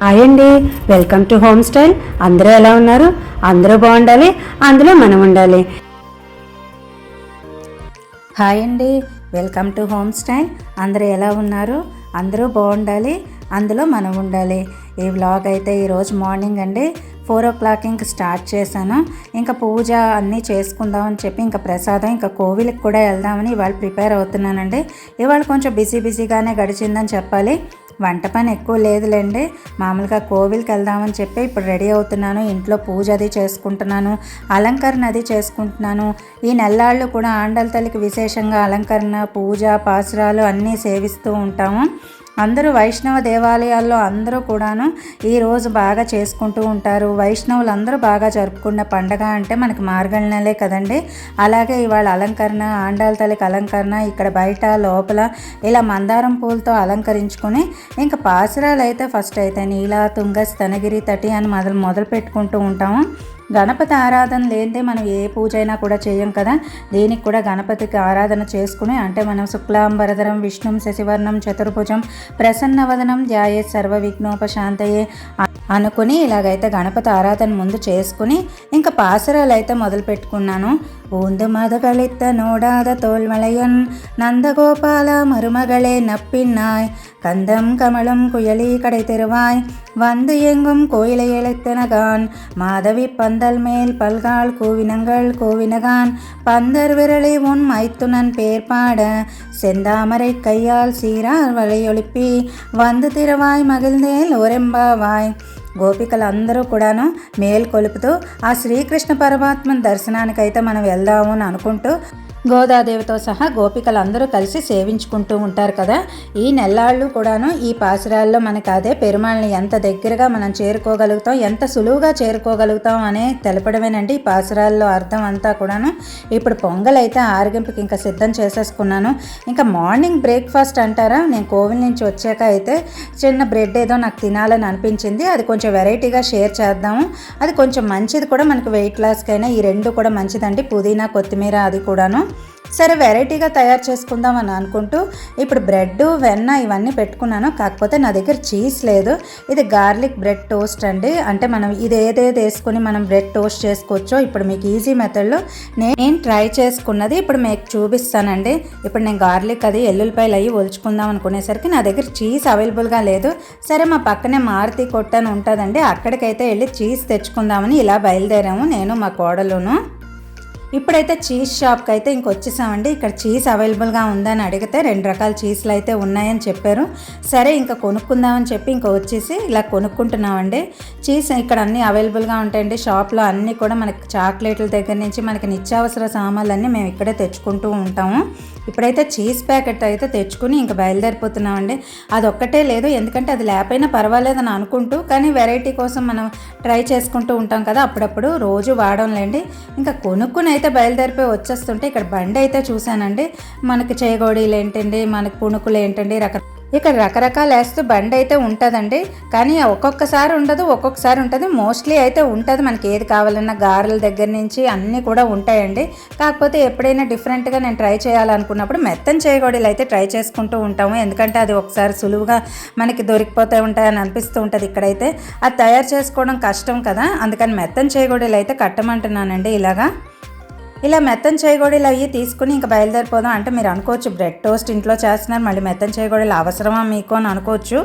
Hi అండి welcome to home style అందరూ ఎలా ఉన్నారు? అందరూ బాగుండాలి అందులో మనం ఉండాలి. హాయ్ అండి వెల్కమ్ టు హోమ్ స్టైల్ అందరూ ఎలా ఉన్నారు? అందరూ బాగుండాలి అందులో మనం ఉండాలి. ఈ వ్లాగ్ అయితే ఈరోజు మార్నింగ్ అండి. ఫోర్ ఓ క్లాక్ ఇంక స్టార్ట్ చేశాను. ఇంకా పూజ అన్నీ చేసుకుందామని చెప్పి ఇంకా ప్రసాదం ఇంకా కోవిల్కి కూడా వెళ్దామని ఇవాళ ప్రిపేర్ అవుతున్నానండి. ఇవాళ కొంచెం బిజీ బిజీగానే గడిచిందని చెప్పాలి. వంట పని ఎక్కువ లేదులేండి. మామూలుగా కోవిల్కి వెళ్దామని చెప్పి ఇప్పుడు రెడీ అవుతున్నాను. ఇంట్లో పూజ అది చేసుకుంటున్నాను. అలంకరణ అది చేసుకుంటున్నాను. ఈ నెల్లాళ్ళు కూడా ఆండల తల్లికి విశేషంగా అలంకరణ పూజ పాసురాలు అన్నీ సేవిస్తూ ఉంటాము. అందరూ వైష్ణవ దేవాలయాల్లో అందరూ కూడాను ఈరోజు బాగా చేసుకుంటూ ఉంటారు. వైష్ణవులు అందరూ బాగా జరుపుకున్న పండగ అంటే మనకి మార్గళ నెలే కదండి. అలాగే ఇవాళ అలంకరణ ఆండాల తల్లికి అలంకరణ ఇక్కడ బయట లోపల ఇలా మందారం పూలతో అలంకరించుకొని ఇంకా పాసురాలు అయితే ఫస్ట్ అయితే నీలా తుంగ తనగిరి తటి అని మొదలు మొదలు పెట్టుకుంటూ ఉంటాము. గణపతి ఆరాధన లేనిదే మనం ఏ పూజ అయినా కూడా చేయం కదా. దీనికి కూడా గణపతికి ఆరాధన చేసుకుని అంటే మనం శుక్లాంబరధరం విష్ణుం శశివర్ణం చతుర్భుజం ప్రసన్నవదనం ధ్యాయే సర్వ విఘ్నోపశాంతయే అనుకుని ఇలాగైతే గణపతి ఆరాధన ముందు చేసుకుని ఇంకా పాసరాలు అయితే మొదలు పెట్టుకున్నాను பூந்து மது கழித்த நோடாத தோல்மலையன் நந்தகோபால மருமகளே நப்பின்னாய். கந்தம் கமலம் குயலி கடை தெருவாய் வந்து எங்கும் கோயிலை இழைத்தனகான் மாதவி பந்தல் மேல் பல்கால் கூவினங்கள் கூவினகான். பந்தர் விரலை உன் மைத்துனன் பேர்பாட. செந்தாமரை கையால் சீரார் வலையொழுப்பி வந்து திருவாய் மகிழ்ந்தேல் ஒரெம்பாவாய் గోపికలందరూ కూడాను మేలు కొలుపుతూ ఆ శ్రీకృష్ణ పరమాత్మ దర్శనానికైతే మనం వెళ్దాము అని అనుకుంటూ గోదాదేవితో సహా గోపికలందరూ కలిసి సేవించుకుంటూ ఉంటారు కదా. ఈ నెల్లాళ్ళు కూడాను ఈ పాసురాల్లో మనకి అదే పెరుమాళ్ళని ఎంత దగ్గరగా మనం చేరుకోగలుగుతాం ఎంత సులువుగా చేరుకోగలుగుతాం అనే తెలపడమేనండి ఈ పాసురాల్లో అర్థం అంతా కూడాను. ఇప్పుడు పొంగల్ అయితే ఆరగింపుకి ఇంకా సిద్ధం చేసేసుకున్నాను. ఇంకా మార్నింగ్ బ్రేక్ఫాస్ట్ అంటారా? నేను కోవిల్ నుంచి వచ్చాక అయితే చిన్న బ్రెడ్ ఏదో నాకు తినాలని అనిపించింది. అది కొంచెం వెరైటీగా షేర్ చేద్దాము. అది కొంచెం మంచిది కూడా మనకు వెయిట్ లాస్కైనా ఈ రెండు కూడా మంచిదండి. పుదీనా కొత్తిమీర అది కూడాను. సరే వెరైటీగా తయారు చేసుకుందాం అని అనుకుంటూ ఇప్పుడు బ్రెడ్ వెన్న ఇవన్నీ పెట్టుకున్నాను. కాకపోతే నా దగ్గర చీజ్ లేదు. ఇది గార్లిక్ బ్రెడ్ టోస్ట్ అండి. అంటే మనం ఇది ఏదేది వేసుకుని మనం బ్రెడ్ టోస్ట్ చేసుకోవచ్చో ఇప్పుడు మీకు ఈజీ మెథడ్లో నేను ట్రై చేసుకున్నది ఇప్పుడు మీకు చూపిస్తానండి. ఇప్పుడు నేను గార్లిక్ అది ఎల్లుల్లిపాయలు అవి ఒలుచుకుందాం అనుకునేసరికి నా దగ్గర చీజ్ అవైలబుల్గా లేదు. సరే మా పక్కనే మారుతి కొట్టని ఉంటుందండి. అక్కడికైతే వెళ్ళి చీజ్ తెచ్చుకుందామని ఇలా బయలుదేరాము నేను మా కోడలును. ఇప్పుడైతే చీజ్ షాప్కి అయితే ఇంకొచ్చేసామండి. ఇక్కడ చీజ్ అవైలబుల్గా ఉందని అడిగితే రెండు రకాల చీజ్లు అయితే ఉన్నాయని చెప్పారు. సరే ఇంకా కొనుక్కుందామని చెప్పి ఇంకా వచ్చేసి ఇలా కొనుక్కుంటున్నామండి. చీజ్ ఇక్కడ అన్నీ అవైలబుల్గా ఉంటాయండి. షాప్లో అన్నీ కూడా మనకి చాక్లెట్ల దగ్గర నుంచి మనకి నిత్యావసర సామాన్లన్నీ మేము ఇక్కడే తెచ్చుకుంటూ ఉంటాము. ఇప్పుడైతే చీజ్ ప్యాకెట్ అయితే తెచ్చుకుని ఇంకా బయలుదేరిపోతున్నామండి. అది ఒక్కటే లేదు ఎందుకంటే అది లేకపోయినా పర్వాలేదని అనుకుంటూ కానీ వెరైటీ కోసం మనం ట్రై చేసుకుంటూ ఉంటాం కదా అప్పుడప్పుడు రోజు వాడంలేండి. ఇంకా కొనుక్కుని అయితే బయలుదేరిపోయి వచ్చేస్తుంటే ఇక్కడ బండి అయితే చూశానండి. మనకి చేగోడీలు ఏంటండి మనకి పుణుకులు ఏంటండి రకరకాల ఇక్కడ రకరకాల వేస్తూ బండి అయితే ఉంటుందండి. కానీ ఒక్కొక్కసారి ఉండదు ఒక్కొక్కసారి ఉంటుంది. మోస్ట్లీ అయితే ఉంటుంది. మనకి ఏది కావాలన్నా గారెల దగ్గర నుంచి అన్నీ కూడా ఉంటాయండి. కాకపోతే ఎప్పుడైనా డిఫరెంట్గా నేను ట్రై చేయాలనుకున్నప్పుడు మెత్తని చేయగోడీలు అయితే ట్రై చేసుకుంటూ ఉంటాము. ఎందుకంటే అది ఒకసారి సులువుగా మనకి దొరికిపోతూ ఉంటాయని అనిపిస్తూ ఉంటుంది ఇక్కడైతే. అది తయారు చేసుకోవడం కష్టం కదా. అందుకని మెత్తని చేయగోడీలు అయితే కట్టమంటున్నానండి ఇలాగా. ఇలా మెత్తని చేయగోడీలు అవి తీసుకుని ఇంకా బయలుదేరిపోదాం. అంటే మీరు అనుకోవచ్చు బ్రెడ్ టోస్ట్ ఇంట్లో చేస్తున్నారు మళ్ళీ మెత్తని చేయగోడీలు అవసరమా మీకు అని అనుకోవచ్చు.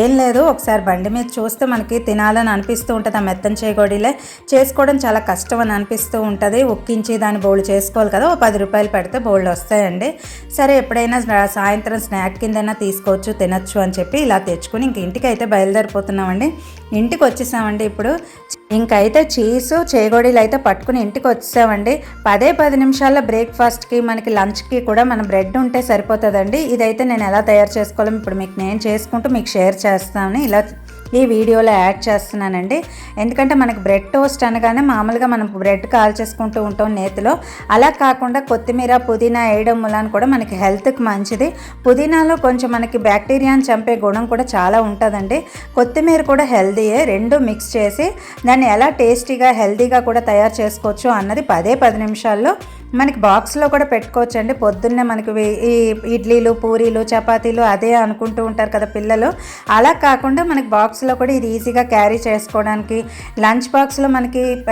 ఏం లేదు ఒకసారి బండి మీద చూస్తే మనకి తినాలని అనిపిస్తూ ఉంటుంది. ఆ మెత్తని చేయగోడీలే చేసుకోవడం చాలా కష్టం అని అనిపిస్తూ ఉంటుంది. ఉక్కించి దాన్ని బౌల్ చేసుకోవాలి కదా ఓ పది రూపాయలు పెడితే బౌల్ వస్తాయండి. సరే ఎప్పుడైనా సాయంత్రం స్నాక్ కిందైనా తీసుకోవచ్చు తినచ్చు అని చెప్పి ఇలా తెచ్చుకుని ఇంక ఇంటికి అయితే బయలుదేరిపోతున్నామండి. ఇంటికి వచ్చేసామండి ఇప్పుడు. ఇంకైతే చీసు చేగోడీలు అయితే పట్టుకుని ఇంటికి వచ్చేసామండి పదే పది నిమిషాల బ్రేక్ఫాస్ట్కి మనకి లంచ్కి కూడా మన బ్రెడ్ ఉంటే సరిపోతుందండి. ఇదైతే నేను ఎలా తయారు చేసుకోవాలో ఇప్పుడు మీకు నేను చేసుకుంటూ మీకు షేర్ చేస్తాను. ఇలా ఈ వీడియోలో యాడ్ చేస్తున్నానండి. ఎందుకంటే మనకు బ్రెడ్ టోస్ట్ అనగానే మామూలుగా మనం బ్రెడ్ కాల్ చేసుకుంటూ ఉంటాం నేతిలో. అలా కాకుండా కొత్తిమీర పుదీనా వేయడం వలన కూడా మనకి హెల్త్కి మంచిది. పుదీనాలో కొంచెం మనకి బ్యాక్టీరియాని చంపే గుణం కూడా చాలా ఉంటుందండి. కొత్తిమీర కూడా హెల్తీయే రెండు మిక్స్ చేసి దాన్ని ఎలా టేస్టీగా హెల్తీగా కూడా తయారు చేసుకోవచ్చు అన్నది పదే పది నిమిషాల్లో మనకి బాక్స్లో కూడా పెట్టుకోవచ్చు అండి పొద్దున్నే మనకి వే- ఈ ఇడ్లీలు పూరీలు చపాతీలు అదే అనుకుంటూ ఉంటారు కదా పిల్లలు. అలా కాకుండా మనకి బాక్స్లో కూడా ఇది ఈజీగా క్యారీ చేసుకోవడానికి లంచ్ బాక్స్లో మనకి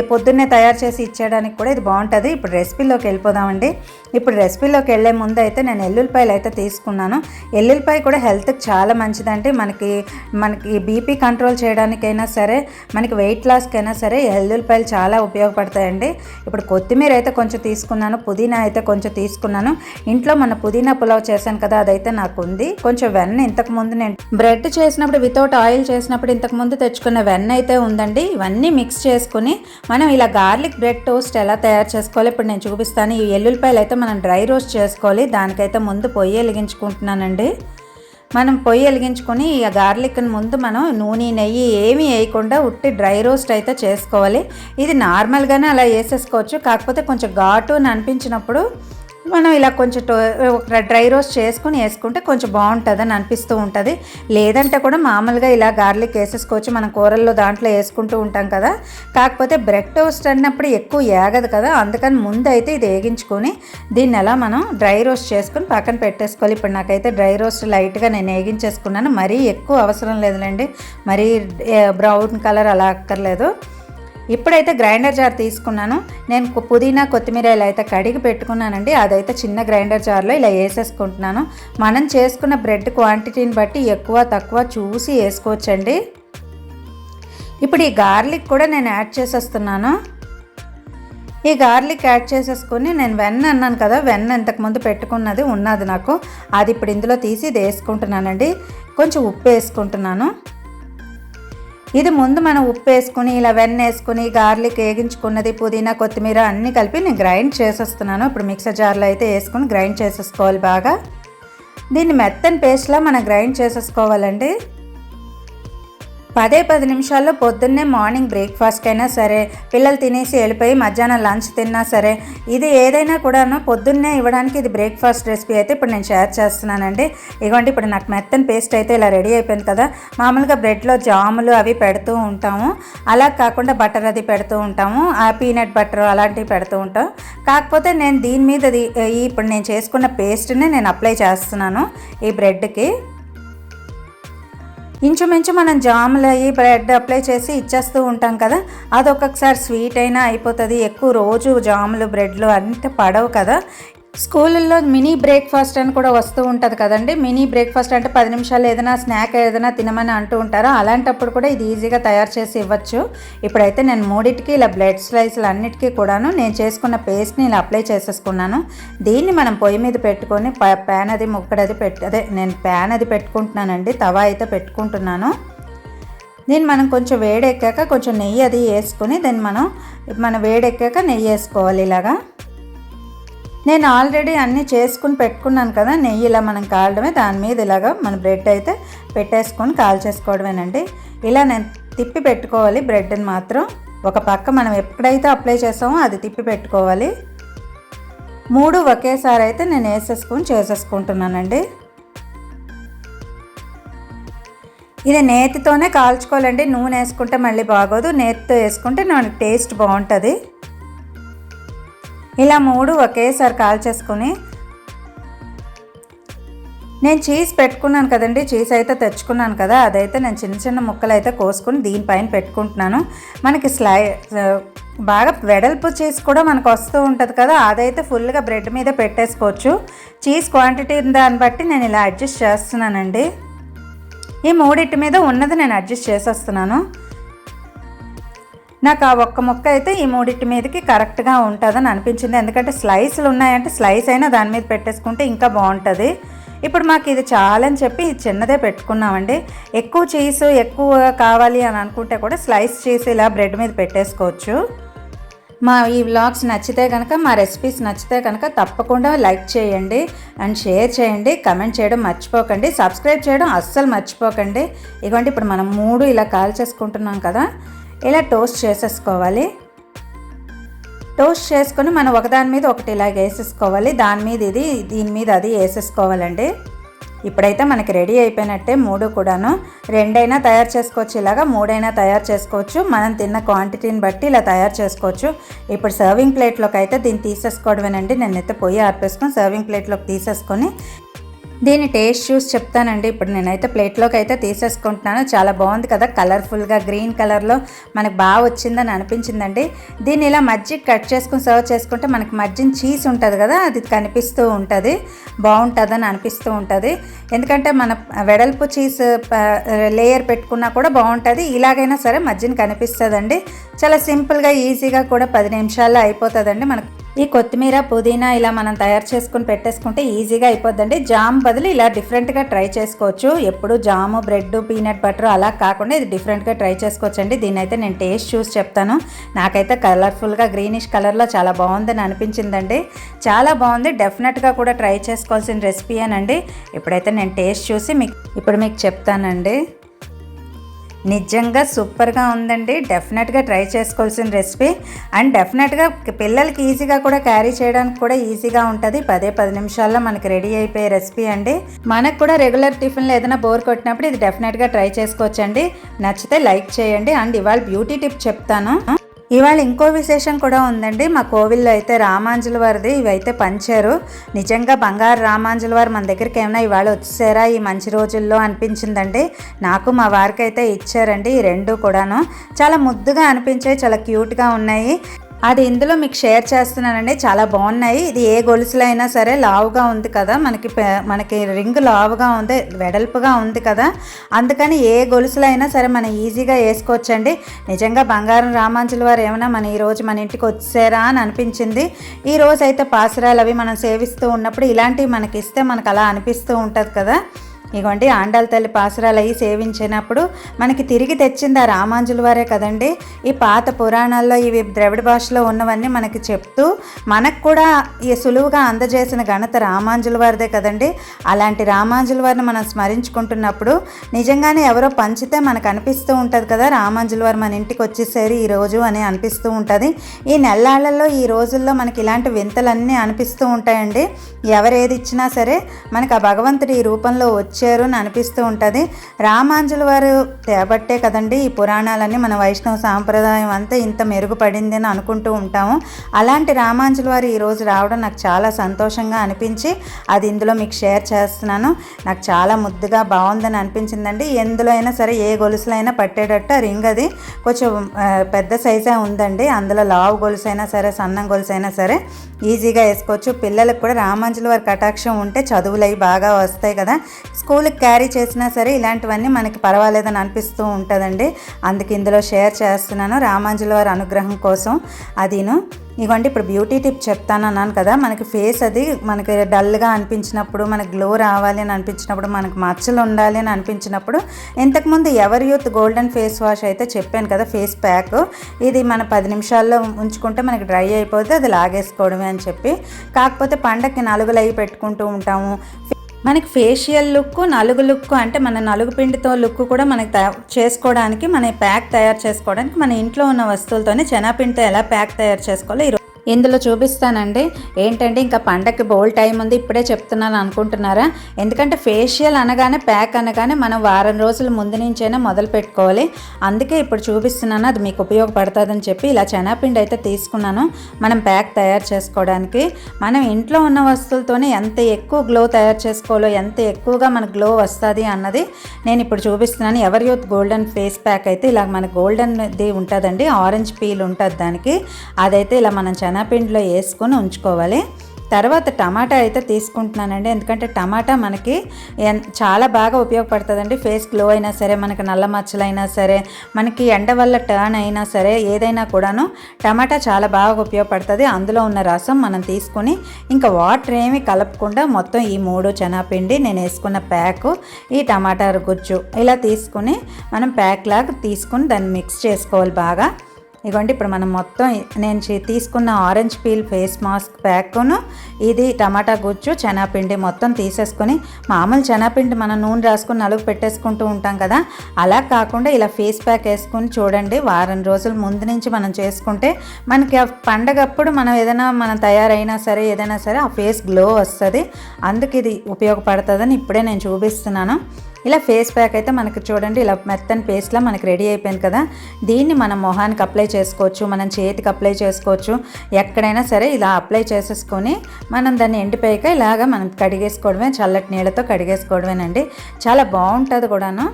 పొద్దున్నే తయారు చేసి ఇచ్చేయడానికి కూడా ఇది బాగుంటుంది. ఇప్పుడు రెసిపీలోకి వెళ్ళిపోదామండి. ఇప్పుడు రెసిపీలోకి వెళ్ళే ముందు అయితే నేను ఎల్లుల్లిపాయలు అయితే తీసుకున్నాను. ఎల్లుల్లిపాయ కూడా హెల్త్కి చాలా మంచిదండి. మనకి మనకి బీపీ కంట్రోల్ చేయడానికైనా సరే మనకి వెయిట్ లాస్కైనా సరే ఎల్లుల్లిపాయలు చాలా ఉపయోగపడతాయండి. ఇప్పుడు కొత్తిమీర అయితే కొంచెం తీసుకున్నాను పుదీనా అయితే కొంచెం తీసుకున్నాను. ఇంట్లో మన పుదీనా పులావ్ చేశాను కదా అదైతే నాకు ఉంది కొంచెం వెన్న ఇంతకు ముందు నేను బ్రెడ్ చేసినప్పుడు వితౌట్ ఆయిల్ చేసినప్పుడు ఇంతకు ముందు తెచ్చుకున్న వెన్న అయితే ఉందండి. ఇవన్నీ మిక్స్ చేసుకుని మనం ఇలా గార్లిక్ బ్రెడ్ టోస్ట్ ఎలా తయారు చేసుకోవాలి ఇప్పుడు నేను చూపిస్తాను. ఈ ఎల్లుల్లిపాయలు అయితే మనం డ్రై రోస్ట్ చేసుకోవాలి. దానికైతే ముందు పొయ్యి వెలిగించుకుంటున్నానండి. మనం పొయ్యి వెలిగించుకొని ఈ గార్లిక్ని ముందు మనం నూనె నెయ్యి ఏమీ వేయకుండా ఉట్టి డ్రై రోస్ట్ అయితే చేసుకోవాలి. ఇది నార్మల్గానే అలా వేసేసుకోవచ్చు. కాకపోతే కొంచెం ఘాటు అని అనిపించినప్పుడు మనం ఇలా కొంచెం టో డ్రై రోస్ట్ చేసుకుని వేసుకుంటే కొంచెం బాగుంటుందని అనిపిస్తూ ఉంటుంది. లేదంటే కూడా మామూలుగా ఇలా గార్లిక్ వేసేసుకోవచ్చు మనం కూరల్లో దాంట్లో వేసుకుంటూ ఉంటాం కదా. కాకపోతే బ్రెడ్ టోస్ట్ అన్నప్పుడు ఎక్కువ ఏగదు కదా. అందుకని ముందు అయితే ఇది వేగించుకొని దీన్ని ఎలా మనం డ్రై రోస్ట్ చేసుకుని పక్కన పెట్టేసుకోవాలి. ఇప్పుడు నాకైతే డ్రై రోస్ట్ లైట్గా నేను వేగించేసుకున్నాను. మరీ ఎక్కువ అవసరం లేదులేండి. మరీ బ్రౌన్ కలర్ అలా అక్కర్లేదు. ఇప్పుడైతే గ్రైండర్ జార్ తీసుకున్నాను. నేను పుదీనా కొత్తిమీర ఇలా అయితే కడిగి పెట్టుకున్నానండి. అదైతే చిన్న గ్రైండర్ జార్లో ఇలా వేసేసుకుంటున్నాను. మనం చేసుకున్న బ్రెడ్ క్వాంటిటీని బట్టి ఎక్కువ తక్కువ చూసి వేసుకోవచ్చండి. ఇప్పుడు ఈ గార్లిక్ కూడా నేను యాడ్ చేసేస్తున్నాను. ఈ గార్లిక్ యాడ్ చేసేసుకొని నేను వెన్న అన్నాను కదా వెన్న ఇంతకుముందు పెట్టుకున్నది ఉన్నది నాకు. అది ఇప్పుడు ఇందులో తీసి ఇది వేసుకుంటున్నానండి. కొంచెం ఉప్పు వేసుకుంటున్నాను. ఇది ముందు మనం ఉప్పు వేసుకుని ఇలా వెన్న వేసుకుని గార్లిక్ వేగించుకున్నది పుదీనా కొత్తిమీర అన్నీ కలిపి నేను గ్రైండ్ చేసేస్తున్నాను. ఇప్పుడు మిక్సర్ జార్లో అయితే వేసుకుని గ్రైండ్ చేసేసుకోవాలి బాగా. దీన్ని మెత్తని పేస్ట్లా మనం గ్రైండ్ చేసేసుకోవాలండి. పదే పది నిమిషాల్లో పొద్దున్నే మార్నింగ్ బ్రేక్ఫాస్ట్ అయినా సరే పిల్లలు తినేసి వెళ్ళిపోయి మధ్యాహ్నం లంచ్ తిన్నా సరే ఇది ఏదైనా కూడాను పొద్దున్నే ఇవ్వడానికి ఇది బ్రేక్ఫాస్ట్ రెసిపీ అయితే ఇప్పుడు నేను షేర్ చేస్తున్నానండి. ఇదిగోండి ఇప్పుడు నాకు మెత్తని పేస్ట్ అయితే ఇలా రెడీ అయిపోయింది కదా. మామూలుగా బ్రెడ్లో జాములు అవి పెడుతూ ఉంటాము. అలా కాకుండా బటర్ అది పెడుతూ ఉంటాము. ఆ పీనట్ బటర్ అలాంటివి పెడుతూ ఉంటాం. కాకపోతే నేను దీని మీద ఈ ఇప్పుడు నేను చేసుకున్న పేస్ట్ని నేను అప్లై చేస్తున్నాను ఈ బ్రెడ్కి. ఇంచుమించు మనం జాములు అయ్యి బ్రెడ్ అప్లై చేసి ఇచ్చేస్తూ ఉంటాం కదా. అది ఒక్కొక్కసారి స్వీట్ అయినా అయిపోతుంది. ఎక్కువ రోజు జాములు బ్రెడ్లు అంటే పడవు కదా. స్కూళ్ళల్లో మినీ బ్రేక్ఫాస్ట్ అని కూడా వస్తూ ఉంటుంది కదండి. మినీ బ్రేక్ఫాస్ట్ అంటే పది నిమిషాలు ఏదైనా స్నాక్ ఏదైనా తినమని అంటూ ఉంటారో? అలాంటప్పుడు కూడా ఇది ఈజీగా తయారు చేసి ఇవ్వచ్చు. ఇప్పుడైతే నేను మూడింటికి ఇలా బ్లడ్ స్లైస్లు అన్నిటికీ కూడాను నేను చేసుకున్న పేస్ట్ని ఇలా అప్లై చేసేసుకున్నాను. దీన్ని మనం పొయ్యి మీద పెట్టుకొని ప- ప్యాన్ అది ముక్కడది పెట్టి అదే నేను ప్యాన్ అది పెట్టుకుంటున్నానండి. తవా అయితే పెట్టుకుంటున్నాను. దీన్ని మనం కొంచెం వేడెక్కాక కొంచెం నెయ్యి అది వేసుకొని దాన్ని మనం మనం వేడెక్కాక నెయ్యి వేసుకోవాలి ఇలాగా. నేను ఆల్రెడీ అన్నీ చేసుకుని పెట్టుకున్నాను కదా నెయ్యి ఇలా మనం కాలడమే దాని మీద ఇలాగా మన బ్రెడ్ అయితే పెట్టేసుకొని కాల్చేసుకోవడమేనండి ఇలా నేను తిప్పి పెట్టుకోవాలి బ్రెడ్ని మాత్రం. ఒక పక్క మనం ఎప్పుడైతే అప్లై చేసామో అది తిప్పి పెట్టుకోవాలి. మూడు ఒకేసారి అయితే నేను వేసేసుకొని చేసేసుకుంటున్నానండి. ఇది నేతితోనే కాల్చుకోవాలండి. నూనె వేసుకుంటే మళ్ళీ బాగోదు. నేతితో వేసుకుంటే మనకి టేస్ట్ బాగుంటుంది. ఇలా మూడు ఒకేసారి కాల్చేసుకొని నేను చీజ్ పెట్టుకున్నాను కదండి చీజ్ అయితే తెచ్చుకున్నాను కదా అదైతే నేను చిన్న చిన్న ముక్కలు అయితే కోసుకొని దీనిపైన పెట్టుకుంటున్నాను. మనకి స్లై బాగా వెడల్పు చీజ్ కూడా మనకు వస్తూ ఉంటుంది కదా అదైతే ఫుల్గా బ్రెడ్ మీద పెట్టేసుకోవచ్చు. చీజ్ క్వాంటిటీ దాన్ని బట్టి నేను ఇలా అడ్జస్ట్ చేస్తున్నానండి. ఈ మూడింటి మీద ఉన్నది నేను అడ్జస్ట్ చేసేస్తున్నాను. నాకు ఆ ఒక్క ముక్క అయితే ఈ మూడింటి మీదకి కరెక్ట్గా ఉంటుందని అనిపించింది. ఎందుకంటే స్లైస్లు ఉన్నాయంటే స్లైస్ అయినా దాని మీద పెట్టేసుకుంటే ఇంకా బాగుంటుంది. ఇప్పుడు మాకు ఇది చాలని చెప్పి చిన్నదే పెట్టుకున్నామండి. ఎక్కువ చీజ్ ఎక్కువ కావాలి అని అనుకుంటే కూడా స్లైస్ చేసి ఇలా బ్రెడ్ మీద పెట్టేసుకోవచ్చు. మా ఈ వ్లాగ్స్ నచ్చితే కనుక మా రెసిపీస్ నచ్చితే కనుక తప్పకుండా లైక్ చేయండి అండ్ షేర్ చేయండి కమెంట్ చేయడం మర్చిపోకండి సబ్స్క్రైబ్ చేయడం అస్సలు మర్చిపోకండి. ఇదిగోండి ఇప్పుడు మనం మూడు ఇలా కాల్ చేసుకుంటున్నాం కదా. ఇలా టోస్ట్ చేసేసుకోవాలి? టోస్ట్ చేసుకొని మనం ఒకదాని మీద ఒకటి ఇలాగ వేసేసుకోవాలి. దాని మీద ఇది దీని మీద అది వేసేసుకోవాలండి. ఇప్పుడైతే మనకి రెడీ అయిపోయినట్టే మూడు కూడాను. రెండైనా తయారు చేసుకోవచ్చు. ఇలాగా మూడైనా తయారు చేసుకోవచ్చు. మనం తిన్న క్వాంటిటీని బట్టి ఇలా తయారు చేసుకోవచ్చు. ఇప్పుడు సర్వింగ్ ప్లేట్లోకి అయితే దీన్ని తీసేసుకోవడమేనండి. నేనైతే పొయ్యి ఆర్పేసుకొని సర్వింగ్ ప్లేట్లోకి తీసేసుకొని దీని టేస్ట్ చూసి చెప్తానండి. ఇప్పుడు నేనైతే ప్లేట్లోకి అయితే తీసేసుకుంటున్నాను. చాలా బాగుంది కదా కలర్ఫుల్గా గ్రీన్ కలర్లో మనకు బాగా వచ్చిందని అనిపించిందండి. దీన్ని ఇలా మజ్జిగ కట్ చేసుకుని సర్వ్ చేసుకుంటే మనకి మజ్జిగ చీజ్ ఉంటుంది కదా అది కనిపిస్తూ ఉంటుంది బాగుంటుందని అనిపిస్తూ ఉంటుంది. ఎందుకంటే మన వెడల్పు చీజ్ లేయర్ పెట్టుకున్నా కూడా బాగుంటుంది. ఇలాగైనా సరే మజ్జిగ కనిపిస్తుందండి. చాలా సింపుల్గా ఈజీగా కూడా పది నిమిషాల్లో అయిపోతుందండి మనకు ఈ కొత్తిమీర పుదీనా ఇలా మనం తయారు చేసుకుని పెట్టేసుకుంటే ఈజీగా అయిపోద్దండి. జామ్ బదులు ఇలా డిఫరెంట్గా ట్రై చేసుకోవచ్చు. ఎప్పుడు జాము బ్రెడ్ పీనట్ బటర్ అలా కాకుండా ఇది డిఫరెంట్గా ట్రై చేసుకోవచ్చు అండి దీని అయితే నేను టేస్ట్ చూసి చెప్తాను. నాకైతే కలర్ఫుల్గా గ్రీనిష్ కలర్లో చాలా బాగుందని అనిపించిందండి. చాలా బాగుంది. డెఫినెట్గా కూడా ట్రై చేసుకోవాల్సిన రెసిపీ అనండి ఇప్పుడైతే నేను టేస్ట్ చూసి మీకు ఇప్పుడు మీకు చెప్తానండి. నిజంగా సూపర్గా ఉందండి. డెఫినెట్గా ట్రై చేసుకోవాల్సిన రెసిపీ. అండ్ డెఫినెట్గా పిల్లలకి ఈజీగా కూడా క్యారీ చేయడానికి కూడా ఈజీగా ఉంటుంది. పదే పది నిమిషాల్లో మనకి రెడీ అయిపోయే రెసిపీ అండి. మనకు కూడా రెగ్యులర్ టిఫిన్లో ఏదైనా బోర్ కొట్టినప్పుడు ఇది డెఫినెట్గా ట్రై చేసుకోవచ్చండి. నచ్చితే లైక్ చేయండి. అండ్ ఇవాళ బ్యూటీ టిప్ చెప్తాను. ఇవాళ ఇంకో విశేషం కూడా ఉందండి. మా కోవిల్లో అయితే రామాంజుల వారిది ఇవైతే పంచారు. నిజంగా బంగారు రామాంజుల వారు మన దగ్గరికి ఏమైనా ఇవాళ వచ్చేసారా ఈ మంచి రోజుల్లో అనిపించిందండి. నాకు మా వారికి అయితే ఇచ్చారండి ఈ రెండు కూడాను. చాలా ముద్దుగా అనిపించాయి. చాలా క్యూట్గా ఉన్నాయి. అది ఇందులో మీకు షేర్ చేస్తున్నానండి. చాలా బాగున్నాయి. ఇది ఏ గొలుసులో అయినా సరే లావుగా ఉంది కదా. మనకి మనకి రింగ్ లావుగా ఉంది వెడల్పుగా ఉంది కదా. అందుకని ఏ గొలుసులో అయినా సరే మనం ఈజీగా వేసుకోవచ్చండి. నిజంగా బంగారం రామాంచుల వారు ఏమైనా మన ఈరోజు మన ఇంటికి వచ్చారా అని అనిపించింది. ఈ అయితే పాసురాలు అవి మనం సేవిస్తూ ఉన్నప్పుడు ఇలాంటివి మనకి ఇస్తే మనకు అలా అనిపిస్తూ ఉంటుంది కదా. ఇగోండి ఆండాల తల్లి పాసురాలు అయ్యి సేవించినప్పుడు మనకి తిరిగి తెచ్చింది ఆ రామాంజుల వారే కదండి. ఈ పాత పురాణాల్లో ఇవి ద్రవిడ భాషలో ఉన్నవన్నీ మనకి చెప్తూ మనకు కూడా ఈ సులువుగా అందజేసిన ఘనత రామాంజుల వారిదే కదండి. అలాంటి రామాంజుల వారిని మనం స్మరించుకుంటున్నప్పుడు నిజంగానే ఎవరో పంచితే మనకు అనిపిస్తూ ఉంటుంది కదా రామాంజుల వారు మన ఇంటికి వచ్చేసారు ఈ రోజు అని అనిపిస్తూ ఉంటుంది. ఈ నెల్లాళ్ళలో ఈ రోజుల్లో మనకి ఇలాంటి వింతలన్నీ అనిపిస్తూ ఉంటాయండి. ఎవరేది ఇచ్చినా సరే మనకు ఆ భగవంతుడి ఈ రూపంలో వచ్చి ఇచ్చారు అని అనిపిస్తూ ఉంటుంది. రామాంజుల వారు తేబట్టే కదండి ఈ పురాణాలన్నీ మన వైష్ణవ సాంప్రదాయం అంతా ఇంత మెరుగుపడింది అని అనుకుంటూ ఉంటాము. అలాంటి రామాంజుల వారు ఈరోజు రావడం నాకు చాలా సంతోషంగా అనిపించి అది ఇందులో మీకు షేర్ చేస్తున్నాను. నాకు చాలా ముద్దుగా బాగుందని అనిపించిందండి. ఎందులో అయినా సరే ఏ గొలుసులైనా పట్టేటట్టు ఆ రింగ్ అది. కొంచెం పెద్ద సైజే ఉందండి. అందులో లావు గొలుసు అయినా సరే సన్నం గొలుసు అయినా సరే ఈజీగా వేసుకోవచ్చు. పిల్లలకు కూడా రామాంజుల వారి కటాక్షం ఉంటే చదువులు అవి బాగా వస్తాయి కదా. స్కూల్కి క్యారీ చేసినా సరే ఇలాంటివన్నీ మనకి పర్వాలేదని అనిపిస్తూ ఉంటుందండి. అందుకు ఇందులో షేర్ చేస్తున్నాను. రామాంజుల వారి అనుగ్రహం కోసం అదిను. ఇవ్వండి ఇప్పుడు బ్యూటీ టిప్ చెప్తాను అన్నాను కదా మనకి ఫేస్ అది మనకి డల్గా అనిపించినప్పుడు మనకి గ్లో రావాలి అని అనిపించినప్పుడు మనకి మచ్చలు ఉండాలి అని అనిపించినప్పుడు ఇంతకుముందు ఎవరి యూత్ గోల్డెన్ ఫేస్ వాష్ అయితే చెప్పాను కదా ఫేస్ ప్యాక్. ఇది మన పది నిమిషాల్లో ఉంచుకుంటే మనకి డ్రై అయిపోతే అది లాగేసుకోవడమే అని చెప్పి. కాకపోతే పండక్కి నలుగులు అవి పెట్టుకుంటూ ఉంటాము. మనకి ఫేషియల్ లుక్ నలుగు లుక్ అంటే మన నలుగు పిండితో లుక్ కూడా మనకి చేసుకోవడానికి మన ప్యాక్ తయారు చేసుకోవడానికి మన ఇంట్లో ఉన్న వస్తువులతోనే చెనాపిండితో ఎలా ప్యాక్ తయారు చేసుకోవాలో ఇందులో చూపిస్తానండి. ఏంటంటే ఇంకా పండగకి బోల్ టైం ఉంది ఇప్పుడే చెప్తున్నాను అనుకుంటున్నారా? ఎందుకంటే ఫేషియల్ అనగానే ప్యాక్ అనగానే మనం వారం రోజుల ముందు నుంచైనా మొదలు పెట్టుకోవాలి. అందుకే ఇప్పుడు చూపిస్తున్నాను అది మీకు ఉపయోగపడుతుందని చెప్పి ఇలా చెనాపిండి అయితే తీసుకున్నాను. మనం ప్యాక్ తయారు చేసుకోవడానికి. మనం ఇంట్లో ఉన్న వస్తువులతోనే ఎంత ఎక్కువ గ్లో తయారు చేసుకోవాలో ఎంత ఎక్కువగా మనకు గ్లో వస్తుంది అన్నది నేను ఇప్పుడు చూపిస్తున్నాను. ఎవరి యూత్ గోల్డెన్ ఫేస్ ప్యాక్ అయితే ఇలా మన గోల్డెన్ది ఉంటుందండి ఆరెంజ్ పీల్ ఉంటుంది దానికి. అదైతే ఇలా మనం చెన శనగపిండిలో వేసుకొని ఉంచుకోవాలి. తర్వాత టమాటా అయితే తీసుకుంటున్నానండి. ఎందుకంటే టమాటా మనకి చాలా బాగా ఉపయోగపడుతుందండి. ఫేస్ గ్లో అయినా సరే మనకి నల్ల మచ్చలైనా సరే మనకి ఎండ వల్ల టర్న్ అయినా సరే ఏదైనా కూడాను టమాటా చాలా బాగా ఉపయోగపడుతుంది. అందులో ఉన్న రసం మనం తీసుకుని ఇంకా వాటర్ ఏమి కలపకుండా మొత్తం ఈ మూడు చెనాపిండి నేను వేసుకున్న ప్యాక్ ఈ టమాటా గుజ్జు ఇలా తీసుకుని మనం ప్యాక్ లాగా తీసుకుని దాన్ని మిక్స్ చేసుకోవాలి బాగా. ఇదిగోండి ఇప్పుడు మనం మొత్తం నేను తీసుకున్న ఆరెంజ్ పీల్ ఫేస్ మాస్క్ ప్యాక్ను ఇది టమాటా గుజ్జు శనగపిండి మొత్తం తీసేసుకొని మామూలు శనగపిండి మనం నూనె రాసుకుని నలుగు పెట్టేసుకుంటూ ఉంటాం కదా అలా కాకుండా ఇలా ఫేస్ ప్యాక్ వేసుకొని చూడండి వారం రోజుల ముందు నుంచి మనం చేసుకుంటే మనకి ఆ పండగప్పుడు మనం ఏదైనా మనం తయారైనా సరే ఏదైనా సరే ఆ ఫేస్ గ్లో వస్తుంది. అందుకు ఇది ఉపయోగపడుతుందని ఇప్పుడే నేను చూపిస్తున్నాను. ఇలా ఫేస్ ప్యాక్ అయితే మనకి చూడండి ఇలా మెత్తని పేస్ట్లా మనకి రెడీ అయిపోయింది కదా. దీన్ని మనం మొహానికి అప్లై చేసుకోవచ్చు మనం చేతికి అప్లై చేసుకోవచ్చు. ఎక్కడైనా సరే ఇలా అప్లై చేసేసుకొని మనం దాన్ని ఎండిపోయాక ఇలాగ మనం కడిగేసుకోవడమే చల్లటి నీళ్ళతో కడిగేసుకోవడమేనండి. చాలా బాగుంటుంది కూడాను.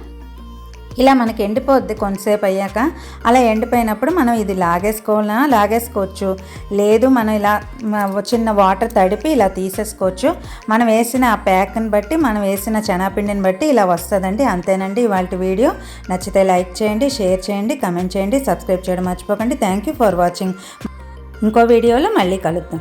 ఇలా మనకి ఎండిపోద్ది కొంతసేపు అయ్యాక. అలా ఎండిపోయినప్పుడు మనం ఇది లాగేసుకోవాలా లాగేసుకోవచ్చు. లేదు మనం ఇలా చిన్న వాటర్ తడిపి ఇలా తీసేసుకోవచ్చు. మనం వేసిన ఆ ప్యాక్ని బట్టి మనం వేసిన శనగపిండిని బట్టి ఇలా వస్తుందండి. అంతేనండి ఇవాళ వీడియో. నచ్చితే లైక్ చేయండి షేర్ చేయండి కమెంట్ చేయండి సబ్స్క్రైబ్ చేయడం మర్చిపోకండి. Thank you for watching. ఇంకో వీడియోలో మళ్ళీ కలుద్దాం.